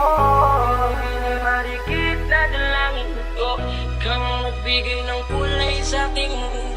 ko. Marikit na dalangin ko. Kang nagbigay ng kulay sa aking mundo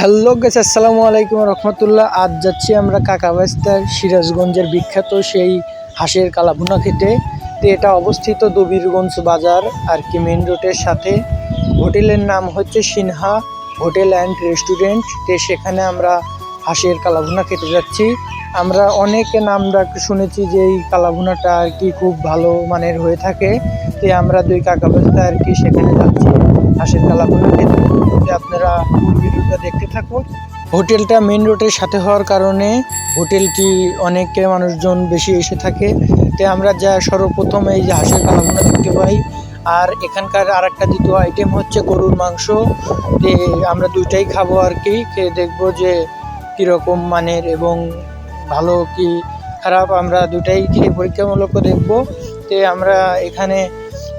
hello guys আসসালামু আলাইকুম রহমতুল্লাহ। আজ যাচ্ছি আমরা কাকাবাস্তার সিরাজগঞ্জের বিখ্যাত সেই হাঁসের কালাভুনা খেতে। তো এটা অবস্থিত দবিরগঞ্জ বাজার, আর কি মেন রোডের সাথে। হোটেলের নাম হচ্ছে সিনহা হোটেল অ্যান্ড রেস্টুরেন্ট। তো সেখানে আমরা হাঁসের কালাভুনা খেতে যাচ্ছি। আমরা অনেকে নাম ডাক শুনেছি যে এই কালাভুনাটা আর কি খুব ভালো মানের হয়ে থাকে। তো আমরা দুই কাকা কাকাবাস্তা আর কি সেখানে যাচ্ছি। হাঁসের কালাভুনা খেতে আপনারা ভিডিওটা দেখতে থাকুন। হোটেলটা মেন রোডের সাথে হওয়ার কারণে হোটেলটি অনেকে মানুষজন বেশি এসে থাকে। তো আমরা যা সর্বপ্রথম এই যে হাঁসের কালাভুনা দেখতে পাই। আর এখানকার আর একটা দ্বিতীয় আইটেম হচ্ছে গরুর মাংস। আমরা দুইটাই খাব আর কি। খেয়ে দেখব যে কীরকম মানের এবং ভালো কি খারাপ, আমরা দুটাই খেয়ে পরীক্ষামূলক দেখব? তে আমরা এখানে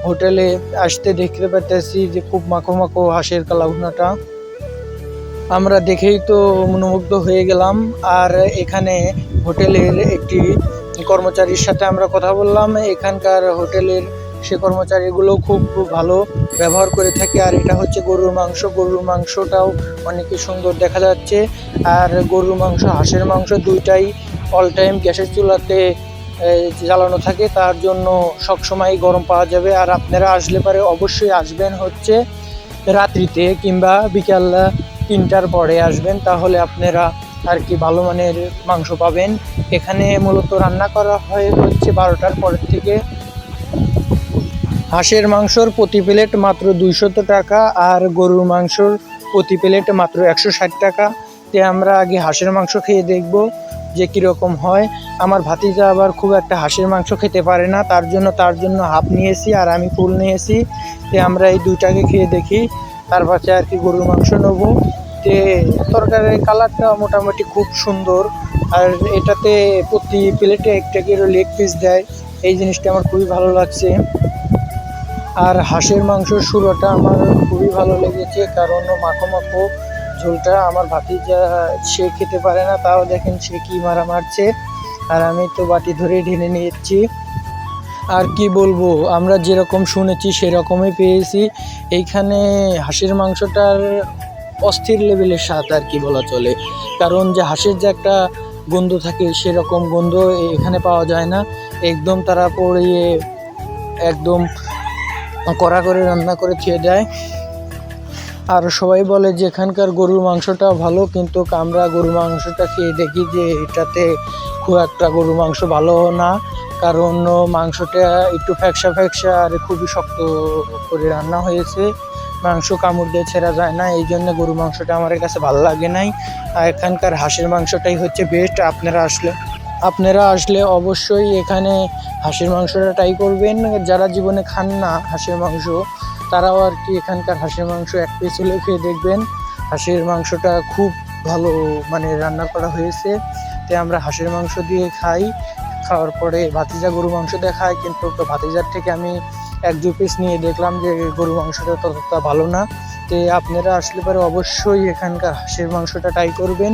হোটেলে আসতে দেখতে পারতেছি যে খুব মাখো মাখো হাঁসের কালাভুনাটা আমরা দেখেই তো মনোমুগ্ধ হয়ে গেলাম। আর এখানে হোটেলের একটি কর্মচারীর সাথে আমরা কথা বললাম। এখানকার হোটেলের সে কর্মচারীগুলো খুব ভালো ব্যবহার করে থাকে আর এটা হচ্ছে গরুর মাংস। গরুর মাংসটাও অনেকই সুন্দর দেখা যাচ্ছে। আর গরুর মাংস, হাঁসের মাংস দুইটাই অল টাইম গ্যাসের চুলাতে জ্বালানো থাকে। তার জন্য সবসময় গরম পাওয়া যাবে। আর আপনারা আসলে পারে অবশ্যই আসবেন হচ্ছে রাত্রিতে কিংবা বিকাল তিনটার পরে আসবেন। তাহলে আপনারা আর কি ভালো মানের মাংস পাবেন। এখানে মূলত রান্না করা হয় হচ্ছে বারোটার পরের থেকে। হাঁসের মাংসর প্রতি প্লেট মাত্র দুইশত টাকা আর গরুর মাংসর প্রতি প্লেট মাত্র একশো ষাট টাকা। তে আমরা আগে হাঁসের মাংস খেয়ে দেখব যে কীরকম হয়। আমার ভাতিজা আবার খুব একটা হাঁসের মাংস খেতে পারে না, তার জন্য তার জন্য হাফ নিয়েছি আর আমি ফুল নিয়েছি। তে আমরা এই দুইটাকে খেয়ে দেখি, তার পাশে আর কি গরুর মাংস নেব। তে তরকারির কালারটা মোটামুটি খুব সুন্দর আর এটাতে প্রতি প্লেটে একটা করে লেগ পিস দেয়। এই জিনিসটা আমার খুবই ভালো লাগছে। আর হাঁসের মাংসর সুরোটা আমার খুবই ভালো লেগেছে, কারণ মাখো মাখো ঝোলটা আমার ভাতিজা, সে খেতে পারে না, তাও দেখেন সে কি মারা মারছে। আর আমি তো বাটি ধরে ঢেলে নিয়েছি। আর কি বলব, আমরা যেরকম শুনেছি সেরকমই পেয়েছি। এইখানে হাঁসের মাংসটার অস্থির লেভেলের স্বাদ আর কি বলা চলে। কারণ যে হাঁসের যে একটা গন্ধ থাকে সেরকম গন্ধ এখানে পাওয়া যায় না। একদম তারা পড়িয়ে একদম কড়া করে রান্না করে খেয়ে দেয় আর সবাই বলে যে এখানকার গরুর মাংসটা ভালো, কিন্তু আমরা গরুর মাংসটা খেয়ে দেখি যে এটাতে খুব একটা গরুর মাংস ভালো না। কারণ মাংসটা একটু ফ্যাকসা ফ্যাকসা আর খুবই শক্ত করে রান্না হয়েছে। মাংস কামড় দিয়ে ছেঁড়া যায় না, এই জন্য গরুর মাংসটা আমার কাছে ভালো লাগে নাই। আর এখানকার হাঁসের মাংসটাই হচ্ছে বেস্ট আপনারা আসলে আপনারা আসলে অবশ্যই এখানে হাঁসের মাংসটা ট্রাই করবেন। যারা জীবনে খান না হাঁসের মাংস, তারাও আর কি এখানকার হাঁসের মাংস এক পিস হলেও খেয়ে দেখবেন। হাঁসের মাংসটা খুব ভালো মানে রান্না করা হয়েছে। তাই আমরা হাঁসের মাংস দিয়ে খাই। খাওয়ার পরে ভাতিজা গরু মাংস দিয়ে খাই কিন্তু ভাতিজার থেকে আমি এক দু পিস নিয়ে দেখলাম যে গরু মাংসটা ততটা ভালো না। তো আপনারা আসলে পরে অবশ্যই এখানকার হাঁসের মাংসটা ট্রাই করবেন।